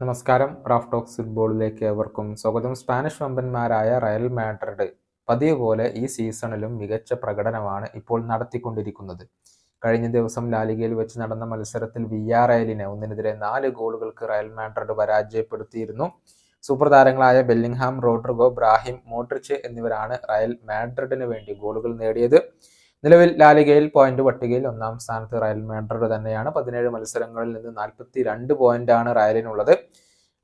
നമസ്കാരം. Raf talks ഫുട്ബോളിലേക്ക് ഏവർക്കും സ്വാഗതം. സ്പാനിഷ് വമ്പന്മാരായ റയൽ മാഡ്രിഡ് പതിവ് പോലെ ഈ സീസണിലും മികച്ച പ്രകടനമാണ് ഇപ്പോൾ നടത്തിക്കൊണ്ടിരിക്കുന്നത്. കഴിഞ്ഞ ദിവസം ലാലിഗയിൽ വെച്ച് നടന്ന മത്സരത്തിൽ വിയാറയലിനെ ഒന്നിനെതിരെ നാല് ഗോളുകൾക്ക് റയൽ മാഡ്രിഡ് പരാജയപ്പെടുത്തിയിരുന്നു. സൂപ്പർ താരങ്ങളായ ബെല്ലിംഗ്ഹാം റോഡ്രിഗോ ബ്രാഹിം മോട്രിച്ച് എന്നിവരാണ് റയൽ മാഡ്രിഡിന് വേണ്ടി ഗോളുകൾ നേടിയത്. നിലവിൽ ലാലികയിൽ പോയിന്റ് പട്ടികയിൽ ഒന്നാം സ്ഥാനത്ത് റയൽ മാഡ്രിഡ് തന്നെയാണ്. പതിനേഴ് മത്സരങ്ങളിൽ നിന്ന് നാൽപ്പത്തി രണ്ട് പോയിന്റാണ് റയലിനുള്ളത്.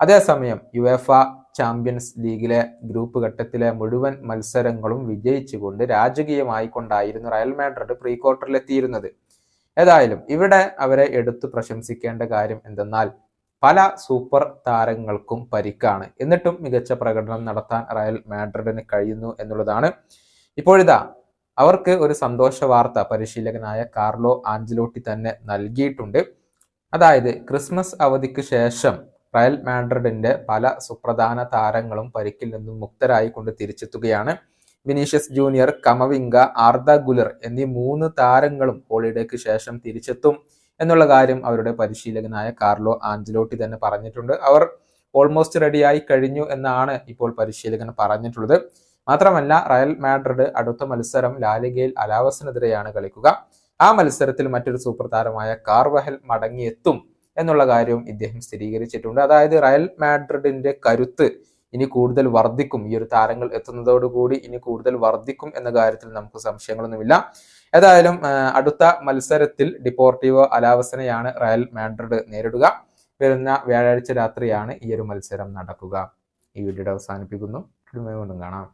അതേസമയം യുഎഫ ചാമ്പ്യൻസ് ലീഗിലെ ഗ്രൂപ്പ് ഘട്ടത്തിലെ മുഴുവൻ മത്സരങ്ങളും വിജയിച്ചുകൊണ്ട് രാജകീയമായി കൊണ്ടായിരുന്നു റയൽ മാഡ്രിഡ് പ്രീ ക്വാർട്ടറിലെത്തിയിരുന്നത് ഏതായാലും ഇവിടെ അവരെ എടുത്തു പ്രശംസിക്കേണ്ട കാര്യം എന്തെന്നാൽ പല സൂപ്പർ താരങ്ങൾക്കും പരിക്കാണ്. എന്നിട്ടും മികച്ച പ്രകടനം നടത്താൻ റയൽ മാഡ്രിഡിന് കഴിയുന്നു എന്നുള്ളതാണ്. ഇപ്പോഴിതാ അവർക്ക് ഒരു സന്തോഷ വാർത്ത പരിശീലകനായ കാർലോ ആഞ്ചലോട്ടി തന്നെ നൽകിയിട്ടുണ്ട്. അതായത് ക്രിസ്മസ് അവധിക്ക് ശേഷം റയൽ മാഡ്രിഡിന്റെ പല സുപ്രധാന താരങ്ങളും പരിക്കിൽ നിന്നും മുക്തരായി കൊണ്ട് തിരിച്ചെത്തുകയാണ്. Vinicius Junior Camavinga Arda Guler എന്നീ മൂന്ന് താരങ്ങളും ഹോളിഡേക്ക് ശേഷം തിരിച്ചെത്തും എന്നുള്ള കാര്യം അവരുടെ പരിശീലകനായ കാർലോ ആഞ്ചലോട്ടി തന്നെ പറഞ്ഞിട്ടുണ്ട്. അവർ ഓൾമോസ്റ്റ് റെഡിയായി കഴിഞ്ഞു എന്നാണ് ഇപ്പോൾ പരിശീലകൻ പറഞ്ഞിട്ടുള്ളത്. മാത്രമല്ല റയൽ മാഡ്രിഡ് അടുത്ത മത്സരം ലാലിഗയിൽ അലാവസിനെതിരെയാണ് കളിക്കുക. ആ മത്സരത്തിൽ മറ്റൊരു സൂപ്പർ താരമായ കാർവഹൽ മടങ്ങിയെത്തും എന്നുള്ള കാര്യവും ഇദ്ദേഹം സ്ഥിരീകരിച്ചിട്ടുണ്ട്. അതായത് റയൽ മാഡ്രിഡിന്റെ കരുത്ത് ഇനി കൂടുതൽ വർദ്ധിക്കും. ഈ ഒരു താരങ്ങൾ എത്തുന്നതോടുകൂടി ഇനി കൂടുതൽ വർദ്ധിക്കും എന്ന കാര്യത്തിൽ നമുക്ക് സംശയങ്ങളൊന്നുമില്ല. ഏതായാലും അടുത്ത മത്സരത്തിൽ ഡിപ്പോർട്ടീവോ അലാവസനെയാണ് റയൽ മാഡ്രിഡ് നേരിടുക. വരുന്ന വ്യാഴാഴ്ച രാത്രിയാണ് ഈ ഒരു മത്സരം നടക്കുക. ഈ വീഡിയോ അവസാനിപ്പിക്കുന്നു. കാണാം.